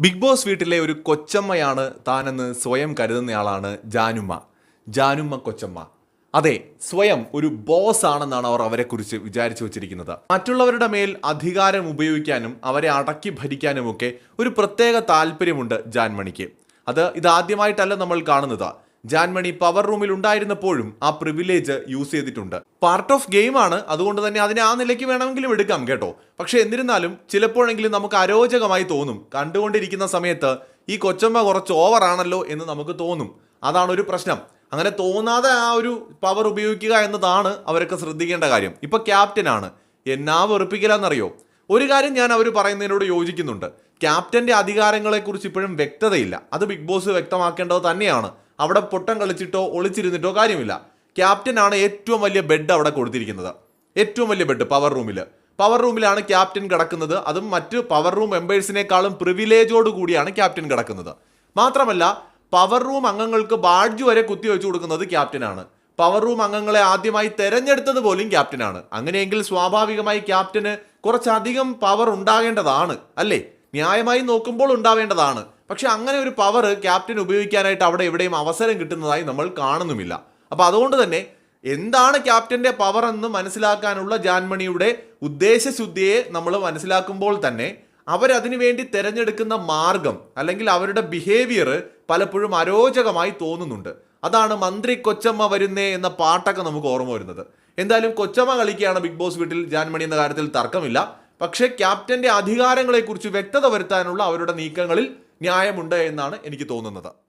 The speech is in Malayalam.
ബിഗ് ബോസ് വീട്ടിലെ ഒരു കൊച്ചമ്മയാണ് താനെന്ന് സ്വയം കരുതുന്നയാളാണ് ജാനുമ്മ. ജാനുമ്മ കൊച്ചമ്മ. അതെ സ്വയം ഒരു ബോസ് ആണെന്നാണ് അവർ അവരെക്കുറിച്ച് വിചാരിച്ചു വെച്ചിരിക്കുന്നത്. മറ്റുള്ളവരുടെ മേൽ അധികാരം ഉപയോഗിക്കാനും അവരെ അടക്കി ഭരിക്കാനുമൊക്കെ ഒരു പ്രത്യേക താല്പര്യമുണ്ട് ജാൻമണിക്ക്. അത് ഇതാദ്യമായിട്ടല്ല നമ്മൾ കാണുന്നത്. ജാൻമണി പവർ റൂമിൽ ഉണ്ടായിരുന്നപ്പോഴും ആ പ്രിവിലേജ് യൂസ് ചെയ്തിട്ടുണ്ട്. പാർട്ട് ഓഫ് ഗെയിം ആണ്. അതുകൊണ്ട് തന്നെ അതിനെ ആ നിലയ്ക്ക് വേണമെങ്കിലും എടുക്കാം കേട്ടോ. പക്ഷെ എന്നിരുന്നാലും ചിലപ്പോഴെങ്കിലും നമുക്ക് അരോചകമായി തോന്നും. കണ്ടുകൊണ്ടിരിക്കുന്ന സമയത്ത് ഈ കൊച്ചമ്മ കുറച്ച് ഓവർ ആണല്ലോ എന്ന് നമുക്ക് തോന്നും. അതാണ് ഒരു പ്രശ്നം. അങ്ങനെ തോന്നാതെ ആ ഒരു പവർ ഉപയോഗിക്കുക എന്നതാണ് അവരൊക്കെ ശ്രദ്ധിക്കേണ്ട കാര്യം. ഇപ്പൊ ക്യാപ്റ്റനാണ് എന്നാ വെറുപ്പിക്കലെന്നറിയോ? ഒരു കാര്യം ഞാൻ അവർ പറയുന്നതിനോട് യോജിക്കുന്നുണ്ട്. ക്യാപ്റ്റന്റെ അധികാരങ്ങളെക്കുറിച്ച് ഇപ്പോഴും വ്യക്തതയില്ല. അത് ബിഗ് ബോസ് വ്യക്തമാക്കേണ്ടത് തന്നെയാണ്. അവിടെ പൊട്ടം കളിച്ചിട്ടോ ഒളിച്ചിരുന്നിട്ടോ കാര്യമില്ല. ക്യാപ്റ്റനാണ് ഏറ്റവും വലിയ ബെഡ് അവിടെ കൊടുത്തിരിക്കുന്നത്. ഏറ്റവും വലിയ ബെഡ് പവർ റൂമിൽ പവർ റൂമിലാണ് ക്യാപ്റ്റൻ കിടക്കുന്നത്. അതും മറ്റ് പവർ റൂം മെമ്പേഴ്സിനേക്കാളും പ്രിവിലേജോട് കൂടിയാണ് ക്യാപ്റ്റൻ കിടക്കുന്നത്. മാത്രമല്ല പവർ റൂം അംഗങ്ങൾക്ക് ബാഡ്ജ് വരെ കുത്തിവെച്ചു കൊടുക്കുന്നത് ക്യാപ്റ്റനാണ് പവർ റൂം അംഗങ്ങളെ ആദ്യമായി തെരഞ്ഞെടുത്തത് പോലും ക്യാപ്റ്റനാണ് അങ്ങനെയെങ്കിൽ സ്വാഭാവികമായി ക്യാപ്റ്റന് കുറച്ചധികം പവർ ഉണ്ടാകേണ്ടതാണ് അല്ലേ? ന്യായമായി നോക്കുമ്പോൾ ഉണ്ടാവേണ്ടതാണ്. പക്ഷെ അങ്ങനെ ഒരു പവർ ക്യാപ്റ്റൻ ഉപയോഗിക്കാനായിട്ട് അവിടെ എവിടെയും അവസരം കിട്ടുന്നതായി നമ്മൾ കാണുന്നുമില്ല. അപ്പോൾ അതുകൊണ്ട് തന്നെ എന്താണ് ക്യാപ്റ്റന്റെ പവർ എന്ന് മനസ്സിലാക്കാനുള്ള ജാൻമണിയുടെ ഉദ്ദേശശുദ്ധിയെ നമ്മൾ മനസ്സിലാക്കുമ്പോൾ തന്നെ അവരതിനു വേണ്ടി തിരഞ്ഞെടുക്കുന്ന മാർഗം അല്ലെങ്കിൽ അവരുടെ ബിഹേവിയർ പലപ്പോഴും അരോചകമായി തോന്നുന്നുണ്ട്. അതാണ് മന്ത്രി കൊച്ചമ്മ വരുന്നേ എന്ന പാട്ടൊക്കെ നമുക്ക് ഓർമ്മ വരുന്നത്. എന്തായാലും കൊച്ചമ്മ കളിക്കുകയാണ് ബിഗ് ബോസ് വീട്ടിൽ ജാൻമണി എന്ന കാര്യത്തിൽ തർക്കമില്ല. പക്ഷേ ക്യാപ്റ്റന്റെ അധികാരങ്ങളെക്കുറിച്ച് വ്യക്തത വരുത്താനുള്ള അവരുടെ നീക്കങ്ങളിൽ ന്യായമുണ്ട് എന്നാണ് എനിക്ക് തോന്നുന്നത്.